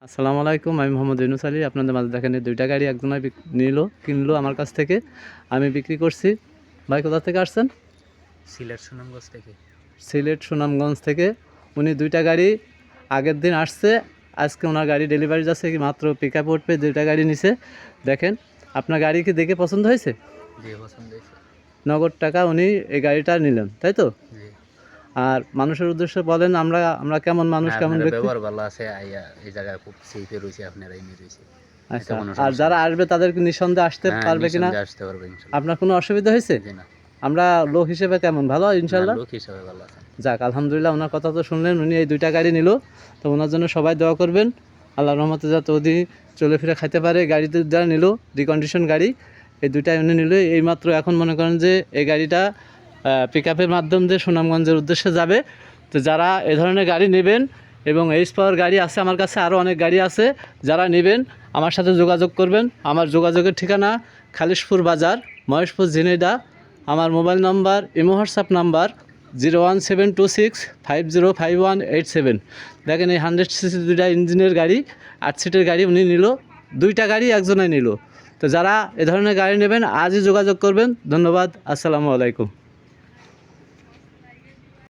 আসসালামু আলাইকুম আমি মোহাম্মদ ইউনুস আলী। আপনাদের মাঝে দেখেন এই দুইটা গাড়ি একজনে বিক- নিল কিনলো আমার কাছ থেকে। আমি বিক্রি করছি। ভাই কোথা থেকে আসছেন? সিলেট সুনামগঞ্জ থেকে। সিলেট সুনামগঞ্জ থেকে। উনি দুইটা গাড়ি আগের দিন আসছে আজকে ওনার গাড়ি ডেলিভারি যাচ্ছে কি মাত্র পিক আপ উঠবে দুইটা গাড়ি নিছে। দেখেন আপনার গাড়ি কি দেখে পছন্দ হয়েছে। নগদ টাকা উনি এই গাড়িটা নিলেন তাই তো? আর মানুষের উদ্দেশ্যে বলেন আমরা আমরা কেমন মানুষ কেমন ব্যক্তি? ব্যবহার ভালো আছে আইয়া এই জায়গায় খুব সেফে রয়েছে আপনারা এনে রয়েছে। আচ্ছা আর যারা আসবে তাদেরকে নিঃসন্দেহে আসতে হ্যাঁ, পারবে কিনা? আসতে পারবে আপনার কোনো অসুবিধা হয়েছে? আমরা লোক হিসেবে কেমন? ভালো ইনশাল্লাহ? লোক হিসাবে ভালো আছে। যাক আলহামদুলিল্লাহ ওনার কথা তো শুনলেন উনি এই দুইটা গাড়ি নিল। তো ওনার জন্য সবাই দোয়া করবেন। আল্লাহ রহমতে যাতে ওদি চলে ফিরে খাইতে পারে। গাড়িতে যারা নিল রিকন্ডিশন গাড়ি এই দুইটাই উনি নিল। এইমাত্র এখন মনে করেন যে এই গাড়িটা পিক আপের মাধ্যম দিয়ে সুনামগঞ্জের উদ্দেশ্যে যাবে। তো যারা এ ধরনের গাড়ি নেবেন এবং এইচ পাওয়ার গাড়ি আছে, আমার কাছে আরও অনেক গাড়ি আছে, যারা নেবেন, আমার সাথে যোগাযোগ করবেন। আমার যোগাযোগের ঠিকানা খালিশপুর বাজার, মহেশপুর ঝিনেদা আমার mobile number, imo WhatsApp number zero one seven two six five zero five one eight seven দেখেন এই হান্ড্রেড সিসি দুইটা ইঞ্জিনের গাড়ি, আট সিটের গাড়ি উনি নিল। দুইটা গাড়ি একজনে নিল। তো যারা এ ধরনের গাড়ি নেবেন, আজই যোগাযোগ করবেন। ধন্যবাদ। আসসালামু আলাইকুম।